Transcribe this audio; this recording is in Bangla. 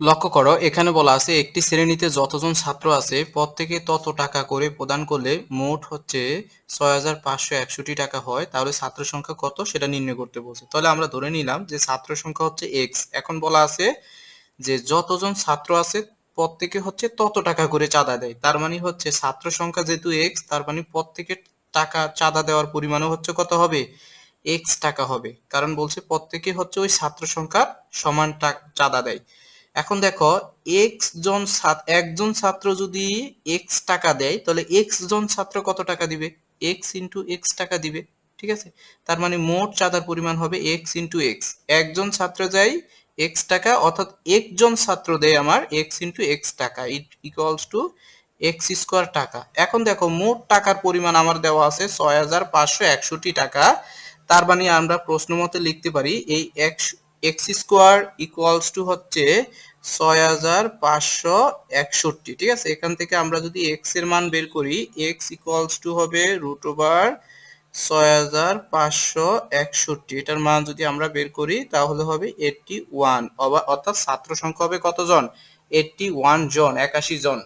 লক্ষ্য করো, এখানে বলা আছে, একটি শ্রেণীতে যতজন ছাত্র আছে, প্রত্যেকে তত টাকা করে প্রদান করলে মোট হচ্ছে ছয় হাজার পাঁচশো একষট্টি টাকা হয়। তাহলে ছাত্র সংখ্যা কত সেটা নির্ণয় করতে বলছে। তাহলে আমরা ধরে নিলাম যে ছাত্র সংখ্যা হচ্ছে এক্স এখন বলা আছে যে যতজন ছাত্র আছে, প্রত্যেকে হচ্ছে তত টাকা করে চাঁদা দেয়। তার মানে হচ্ছে ছাত্র সংখ্যা যেহেতু এক্স তার মানে প্রত্যেকের টাকা, চাঁদা দেওয়ার পরিমাণও হচ্ছে কত হবে? এক্স টাকা হবে। কারণ বলছে প্রত্যেকে হচ্ছে ওই ছাত্র সংখ্যার সমান চাঁদা দেয়। এখন দেখো এক্স জন একজন ছাত্র যদি এক্স টাকা দেয়, তাহলে এক্স জন ছাত্র কত টাকা দিবে? এক্স ইন্টু এক্স টাকা দিবে, ঠিক আছে? তার মানে মোট চাঁদার পরিমাণ হবে এক্স ইন্টু এক্স একজন ছাত্র যায় এক্স টাকা, অর্থাৎ একজন ছাত্র দেয় আমার এক্স ইন্টু এক্স টাকা। It equals to X square টাকা। এখন দেখো, মোট টাকার পরিমাণ আমার দেওয়া আছে ছয় হাজার পাঁচশো একষট্টি টাকা। তার মানে আমরা প্রশ্ন মতে লিখতে পারি, এই X X square equals to হচ্ছে ছয় হাজার পাঁচশো একষট্টি, ঠিক আছে? এখান থেকে আমরা যদি এক্সের মান বের করি এক্স ইকুয়ালস টু হবে রুট ওভার ছয় হাজার পাঁচশো একষট্টি। এটার মান যদি আমরা বের করি, তাহলে হবে এইটটি ওয়ান অর্থাৎ ছাত্র সংখ্যা হবে কতজন? এইটটি ওয়ান জন, একাশি জন।